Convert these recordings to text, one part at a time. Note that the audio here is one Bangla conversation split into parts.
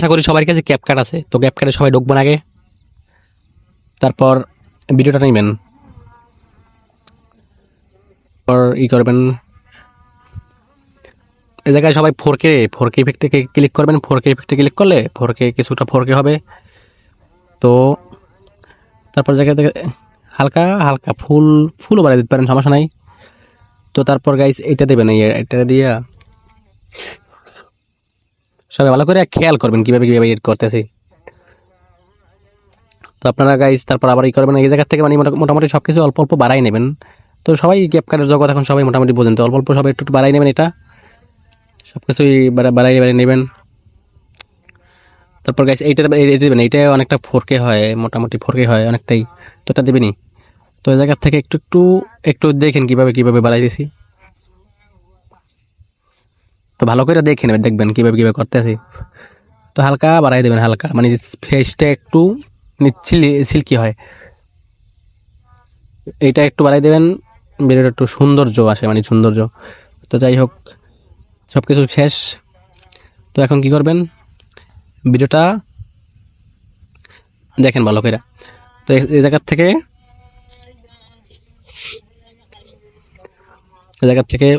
আশা করি সবার কাছে ক্যাপ কার্ড আছে। তো ক্যাপ কার্ডে সবাই ঢুকবেন আগে। তারপর ভিডিওটা নেবেন। ই করবেন। এ জায়গায় সবাই ফোর কে ফোর কে ইফেক্টে ক্লিক করবেন। ফোর কে ইফেক্টে ক্লিক করলে ফোর কে কিছুটা ফোর কে হবে। তো তারপর জায়গায় থেকে হালকা হালকা ফুল, ফুলও বাড়িয়ে দিতে পারেন, সমস্যা নাই। তো তারপর গাইস এটা দেবেন এটা দিয়া সবাই ভালো করে খেয়াল করবেন কীভাবে কীভাবে এড করতেছি। তো আপনারা গাইস তারপর আবার ই করবেন, এই জায়গা থেকে মানে মোটা- মোটামুটি সব কিছু অল্প অল্প বাড়াই নেবেন। তো সবাই গ্যাপ কার্ডের জগৎ এখন সবাই মোটামুটি বোঝেন, তো অল্প অল্প সবাই একটু বাড়াই নেবেন এটা। সব কিছুই বাড়া- বাড়াই বাড়াই নেবেন। তারপর গাইস এইটা দেবেন, এইটা অনেকটা ফোরকে হয়, মোটামুটি ফোরকে হয় অনেকটাই। তো এটা দেবেনই। তো এই জায়গার থেকে একটু একটু একটু দেখেন কীভাবে কীভাবে বাড়াই দিছি। তো ভালো করে দেখে নেবেন, দেখবেন কীভাবে কীভাবে করতেছি তো হালকা বাড়াই দেবেন, হালকা। মানে ফেসটা একটু নিচ্ছিল সিল্কি হয়। এইটা একটু বাড়াই দেবেন ভিডিওটা একটু সৌন্দর্য আসে মানে সৌন্দর্য। তো যাই হোক সব কিছু শেষ। তো এখন কি করবেন? ভিডিওটা দেখেন ভালো করে। তো এই- জায়গার থেকে এই জায়গার থেকে এই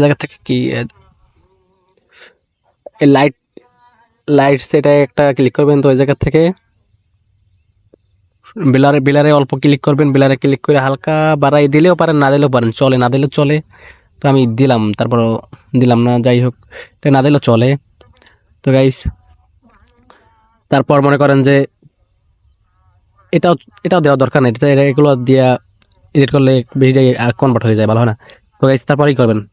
জায়গা থেকে কি লাইট লাইট সেটা একটা ক্লিক করবেন তো ওই জায়গা থেকে? বিলারে বিলারে অল্প ক্লিক করবেন, বিলারে ক্লিক করে হালকা বাড়াই দিলেও পারেন, না দিলেও পারেন, চলে, না দিলেও চলে। তো আমি দিলাম তারপর দিলাম না, যাই হোক, এটা না দিলেও চলে। তো গাইস তারপর মনে করেন যে এটাও এটাও দেওয়া দরকার নেই, এটা- এগুলো দিয়া এডিট করলে বেশি কনভার্ট হয়ে যায়, ভালো হয় না। তো গাইস তারপরেই করবেন।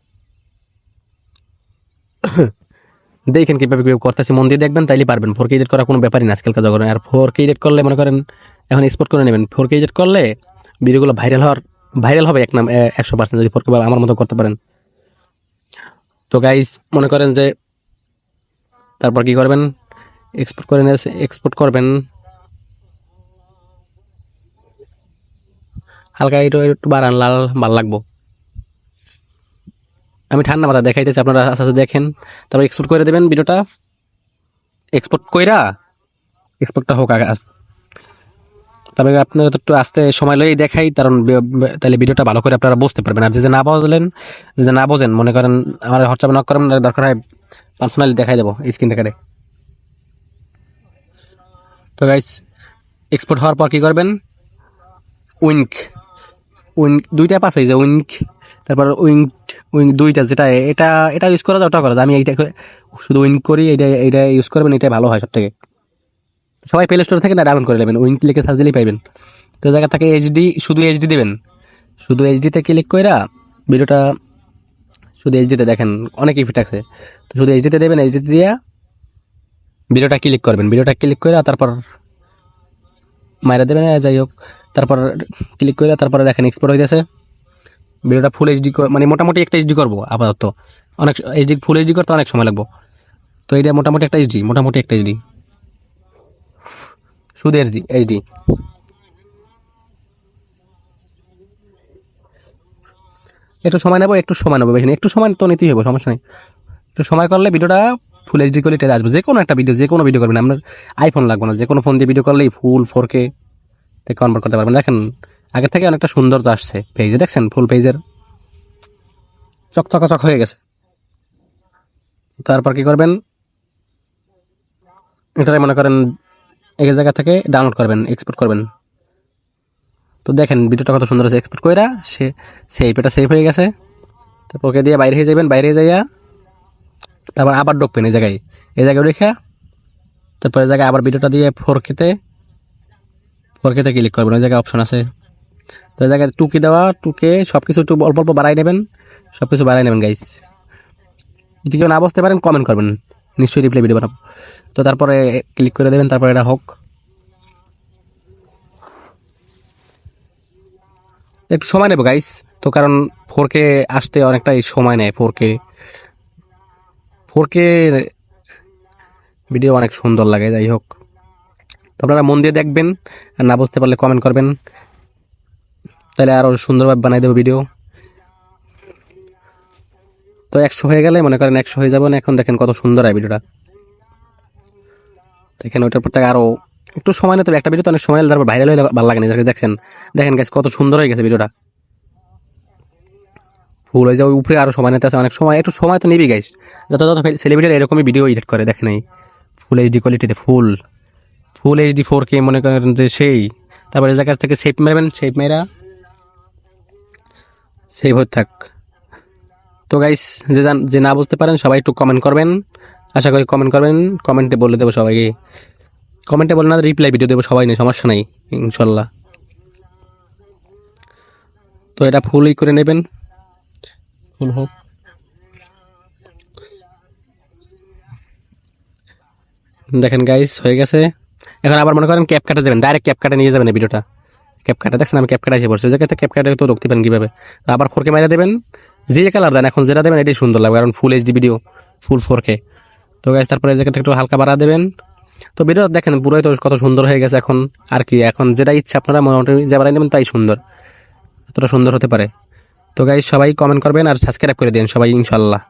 দেখেন কীভাবে কীভাবে করতেছি, মন দিয়ে দেখবেন, তাইলে পারবেন। ফোর কে এডিট করা কোনো ব্যাপারই না আজকালকার জগতে আর ফোর কে এডিট করলে মনে করেন, এখন এক্সপোর্ট করে নেবেন। ফোর কে এডিট করলে ভিডিওগুলো ভাইরাল হওয়ার ভাইরাল হবে এক নাম একশো পার্সেন্ট যদি ফোর কে আমার মতো করতে পারেন। তো গাইজ মনে করেন যে, তারপর কি করবেন? এক্সপোর্ট করে এক্সপোর্ট করবেন। হালকা একটু একটু বাড়ান, লাল, ভালো লাগবো। আমি ঠান্ডা মাথা দেখাইতেছি, আপনারা আস্তে আস্তে দেখেন। তারপর এক্সপোর্ট করে দেবেন ভিডিওটা। এক্সপোর্ট কইরা এক্সপোর্টটা হোক আগে তবে আপনারা তো একটু আস্তে সময় লই দেখাই, কারণ তাহলে ভিডিওটা ভালো করে আপনারা বুঝতে পারবেন। আর যে না বুঝলেন, যে না বোঝেন, মনে করেন আমার হোয়াটসঅ্যাপ নক করেন দরকার হয় পার্সোনালি দেখাই দেবো স্ক্রিন রেকর্ডে তো গাইস এক্সপোর্ট হওয়ার পর কি করবেন? উইঙ্ক উইঙ্ক দুইটা পাশে যে উইঙ্ক তারপর উইঙ্ক উইং দুইটা যেটা, এটা এটা ইউজ করা যায়, ওটা করা যায়। আমি এইটা করে- শুধু উইঙ্ক করি এটা এটা ইউজ করবেন এটাই ভালো হয় সব থেকে সবাই প্লে স্টোর থেকে না ডাউনলোড করে নেবেন উইঙ্ক লিখে সার্চ দিলেই পাইবেন। তো জায়গা থেকে এইচডি শুধু এইচডি দেবেন। শুধু এইচডিতে ক্লিক কইরা ভিডিওটা শুধু এইচডিতে দেখেন, অনেক ইফেক্ট আছে। তো শুধু এইচডিতে দেবেন এইচডিতে দিয়া ভিডিওটা ক্লিক করবেন। ভিডিওটা ক্লিক করে তারপর মাইরা দেবেন, যাই হোক। তারপর ক্লিক করে তারপরে দেখেন এক্সপোর্ট হয়ে গেছে ভিডিওটা ফুল এইচডি মানে মোটামুটি একটা এইচডি করব আপাতত। অনেক এইচডি ফুল এইচডি করতে অনেক সময় লাগবো। তো এটা মোটামুটি একটা এইচডি মোটামুটি একটা এইচডি শুধু এইচডি এইচডি একটু সময় নেব, একটু সময় নেব বেশি একটু সময় তো নিতেই হবে, সমস্যা নেই। একটু সময় করলে ভিডিওটা ফুল এইচডি কোয়ালিটি আসবে। যে কোনো একটা ভিডিও যে কোনো ভিডিও করবেন। আপনার আইফোন লাগবে না যে কোনো ফোন দিয়ে ভিডিও করলেই ফুল ফোর কে কনভার্ট করতে পারবেন। দেখেন আগের থেকে অনেকটা সুন্দর তো আসছে পেজে, দেখছেন? ফুল পেজের চকচকাচক হয়ে গেছে। তারপর কি করবেন? এটাই মনে করেন এক জায়গা থেকে ডাউনলোড করবেন এক্সপোর্ট করবেন। তো দেখেন, ভিডিওটা কত সুন্দর আছে এক্সপোর্ট কইরা, সে সেভ এটা সেভ হয়ে গেছে। তারপর ওকে দিয়ে বাইরে হয়ে যাবেন, বাইরে যাইয়া তারপর আবার ঢুকবেন এই জায়গায়। এই জায়গায় রেখা তারপর এই জায়গায় আবার ভিডিওটা দিয়ে ফোর কেতে ফোর কেতে ক্লিক করবেন, ওই জায়গায় অপশন আছে। তো এই জায়গায় টুকি দেওয়া, টুকে সব কিছু একটু অল্প অল্প বাড়াই নেবেন। সব কিছু বাড়াই নেবেন গাইস যদি কেউ না বুঝতে পারেন কমেন্ট করবেন। নিশ্চয়ই রিপ্লাই ভিডিও বানাবো। তো তারপরে ক্লিক করে দেবেন, তারপরে এটা হোক। একটু সময় নেব গাইস তো কারণ ফোর কে আসতে অনেকটাই সময় নেয় four K four K video অনেক সুন্দর লাগে, যাই হোক। তো আপনারা মন দিয়ে দেখবেন, আর না বুঝতে পারলে কমেন্ট করবেন। তাহলে আরও সুন্দরভাবে বানাই দেবো ভিডিও তো একশো হয়ে গেলে, মনে করেন একশো হয়ে যাবে না এখন দেখেন কত সুন্দর হয় ভিডিওটা দেখেন ওইটার পর থেকে আরও একটু সময় নিতে হবে। একটা ভিডিও তো অনেক সময় তারপর ভাইরাল হয়ে ভালো লাগে না। যাকে দেখছেন। দেখেন গাছ কত সুন্দর হয়ে গেছে ভিডিওটা ফুল হয়ে ওই উপরে আরও সময় নিতে আছে, অনেক সময়। একটু সময় তো নিবি গাইস যত যত সেলিব্রিটি এরকমই ভিডিও এডিট করে দেখেন এই ফুল এইচডি কোয়ালিটিতে ফুল ফুল এইচডি ফোর কে মনে করেন যে সেই। তারপরে জায়গা থেকে সেপ মারবেন সেপ মেরা সেভ হতে থাক। তো গাইস যে জান- যে না বুঝতে পারেন সবাই একটু কমেন্ট করবেন। আশা করি কমেন্ট করবেন। কমেন্টে বলে দেবো সবাইকে। কমেন্টে বলে না রিপ্লাই ভিডিও দেবো সবাই নেই সমস্যা নাই ইনশাল্লাহ। তো এটা ফুলই করে নেবেন। ফুল হোক। দেখেন গাইস হয়ে গেছে। এখন আবার মনে করেন ক্যাপ কাটে দেবেন ডাইরেক্ট ক্যাপ কাটে নিয়ে যাবেন এই ভিডিওটা ক্যাপ কাটা দেখছেন আমি ক্যাপ কাটা এসে পড়ছি। জায়গাতে ক্যাপ কাটে তো রুখতে পারেন কীভাবে? আবার ফোরকে মেরে দেবেন। যে কালার দেন, এখন যেটা দেবেন, এটাই সুন্দর লাগবে, কারণ ফুল এইচডি ভিডিও ফুল ফোরকে তো গাইস তারপরে জায়গাটা একটু হালকা বাড়া দেবেন। তো ভিডিও দেখেন, পুরোই তো কত সুন্দর হয়ে গেছে এখন, আর কি, এখন যেটা ইচ্ছা আপনারা মোটামুটি যে বাড়াই নেবেন তাই সুন্দর। এতটা সুন্দর হতে পারে। তো গাইস সবাই কমেন্ট করবেন আর সাবস্ক্রাইব করে দিন, সবাই ইনশাল্লাহ